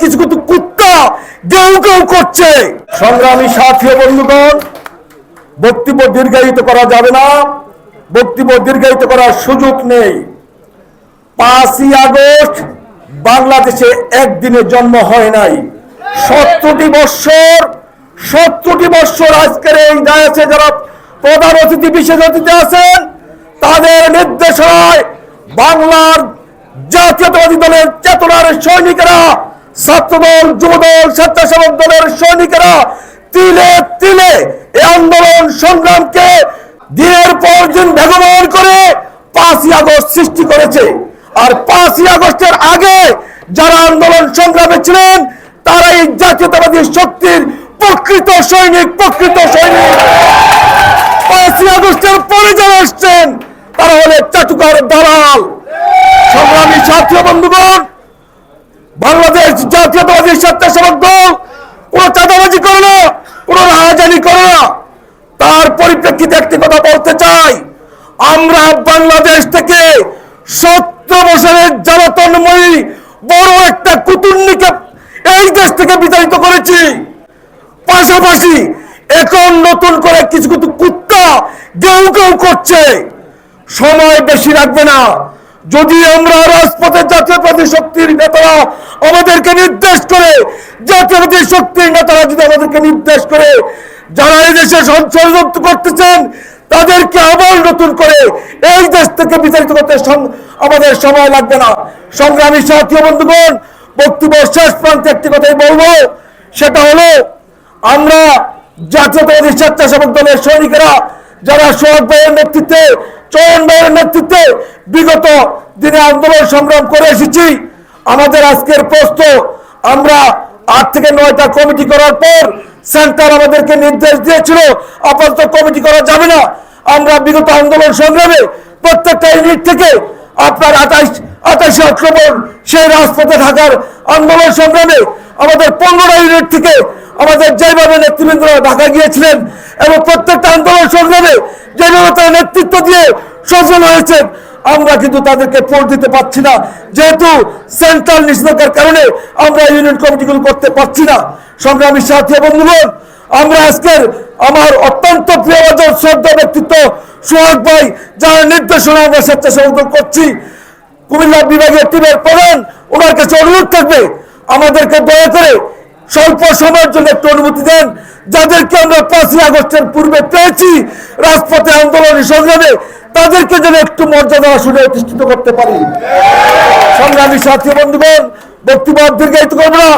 কিছু কিছু কুত্তা গেউ গেউ করছে। সংগ্রামী সাথী বন্ধুগণ, বক্তব্য দীর্ঘায়িত করা যাবে না। বক্তব্য দীর্ঘায়িত করার সুযোগ নেই। পাঁচই আগস্ট বাংলাদেশে একদিনে জন্ম হয় নাই। সত্তরটি বৎসর সত্তরটি বৎসর আজকের এই দায়াসে যারা প্রধান অতিথি, বিশেষ অতিথি আছেন, তাদের নির্দেশনায় বাংলার জাতীয়তাবাদী দলের চেতনার সৈনিকেরা ছাত্রদল, যুবদল, স্বেচ্ছাসেবক দলের সৈনিকেরা তিলে তিলে এই আন্দোলন সংগ্রামকে দিনের পর দিন ভেগমান করে পাঁচই আগস্ট সৃষ্টি করেছে। আর পাঁচই আগস্টের আগে যারা আন্দোলন সংগ্রামে ছিলেন, তারা এই জাতীয়তাবাদী শক্তির প্রকৃত সৈনিক প্রকৃত সৈনিক। পাঁচই আগস্টের পরে যারা আসছেন তারা হলে চাটুকার দালাল। সংগ্রামী ছাত্র বন্ধুগণ বাংলাদেশ জাতীয়তাবাদী স্বেচ্ছাসেবক দল কোন চাঁদাবাজি করে না, কোন রাহাজানি করে না। তার পরিপ্রেক্ষিতে একটি কথা বলতে চাই। আমরা বাংলাদেশ থেকে সত্তর বছরের জ্বালাতনময়ী বড় একটা কুতুন্নিকে এই দেশ থেকে বিতাড়িত করেছি। পাশাপাশি এখন নতুন করে কিছু কিছু কুত্তা গেউ গেউ করছে। সময় বেশি লাগবে না। যদি আমরা রাজপথের জাতীয়তাবাদী শক্তির নেতারা আমাদেরকে নির্দেশ করে, জাতীয়তাবাদী শক্তির নেতারা যদি আমাদেরকে নির্দেশ করে, যারা এই দেশে ষড়যন্ত্র করতেছেন, তাদেরকে আবার নতুন করে এই দেশ থেকে বিতাড়িত করতে আমাদের সময় লাগবে না। সংগ্রামী সাথী বন্ধুগণ বক্তব্য শেষ প্রান্তে একটি কথাই বলব, সেটা হলো, আমরা জাতীয়তাবাদী স্বেচ্ছাসেবক দলের সৈনিকেরা, যারা সোহাগ ভাইয়ের নেতৃত্বে চয়ন ভাইয়ের নেতৃত্বে বিগত দিনে আন্দোলন সংগ্রাম করে এসেছি। আমাদের আজকের প্রশ্ন, আমরা আট থেকে নয়টা কমিটি করার পর সেন্টার আমাদেরকে নির্দেশ দিয়েছিল, আপাতত কমিটি করা যাবে না। আমরা বিগত আন্দোলন সংগ্রামে প্রত্যেকটা ইউনিট থেকে আপনার আঠাইশ, আঠাশে অক্টোবর সেই রাজপথে থাকার আন্দোলন সংগ্রামে আমাদের পনেরোটা ইউনিট থেকে আমাদের যেভাবে নেতৃবৃন্দরা ঢাকা গিয়েছিলেন এবং প্রত্যেকটা আন্দোলন সংগ্রামে যেভাবে তারা নেতৃত্ব দিয়ে সফল হয়েছেন। আমরা কিন্তু তাদেরকে ভোট দিতে পারছি না। যেহেতু সেন্ট্রাল নিষেধাজ্ঞার কারণে আমরা ইউনিয়ন কমিটিগুলো করতে পারছি না। সংগ্রামী সাথী বন্ধুগণ আমরা আজকের আমার অত্যন্ত প্রিয় শ্রদ্ধা ব্যক্তিত্ব সোহাগ ভাই, যার নির্দেশনা আমরা স্বেচ্ছাসেবক করছি। কুমিল্লা বিভাগীয় টিমের প্রধান, ওনার কাছে অনুরোধ থাকবে, আমাদেরকে দয়া করে স্বল্প সময়ের জন্য একটু অনুমতি দেন। যাদেরকে আমরা পাঁচই আগস্টের পূর্বে পেয়েছি রাজপথে আন্দোলনের সংগ্রামে তাদেরকে যেন একটু মর্যাদা আসনে প্রতিষ্ঠিত করতে পারি। সংগ্রামী সাথী বন্ধুগণ, বক্তব্য দীর্ঘায়িত করব না।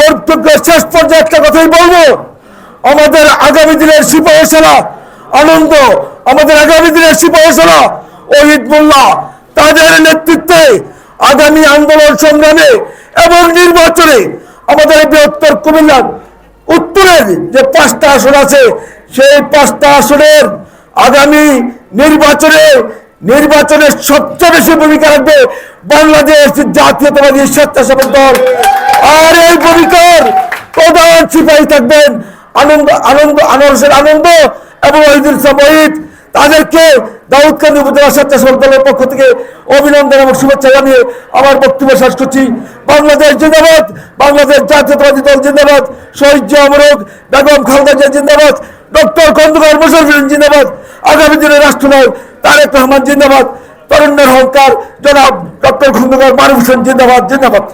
বক্তব্যের শেষ পর্যায়ে একটা কথাই বলব। আমাদের আগামী দিনের সিপাহসালা আনন্দ, আমাদের আগামী দিনের সিপাহসালা ওহিদ মোল্লা, তাদের নেতৃত্বে আগামী আন্দোলন সংগ্রামে এবং নির্বাচনে আমাদের বৃহত্তর কুমিল্লার উত্তরের যে পাঁচটা আসন আছে, সেই পাঁচটা আসনের আগামী নির্বাচনে নির্বাচনের সবচেয়ে বেশি ভূমিকা রাখবে বাংলাদেশ জাতীয়তাবাদী স্বেচ্ছাসেবক দল। আর এই ভূমিকার প্রধান সিপাহী থাকবেন আনন্দ আনন্দ আনন্দের আনন্দ এবং ইসলাম ওহিদ তাদেরকে দাউদকান্দি উপজেলা স্বেচ্ছাসেবক দলের পক্ষ থেকে অভিনন্দন এবং শুভেচ্ছা জানিয়ে আমার বক্তব্য শেষ করছি। বাংলাদেশ জিন্দাবাদ, বাংলাদেশ জাতীয়তাবাদী দল জিন্দাবাদ, শহীদ জিয়া বেগম খালেদা জিয়া জিন্দাবাদ, ডক্টর খন্দকার মুশারফিন জিন্দাবাদ। আগামী দিনের রাষ্ট্রনায়ক তারেক রহমান জিন্দাবাদ তরুণের হংকার জনাব ডক্টর খন্দকার মারুফ হোসেন জিন্দাবাদ জিন্দাবাদ।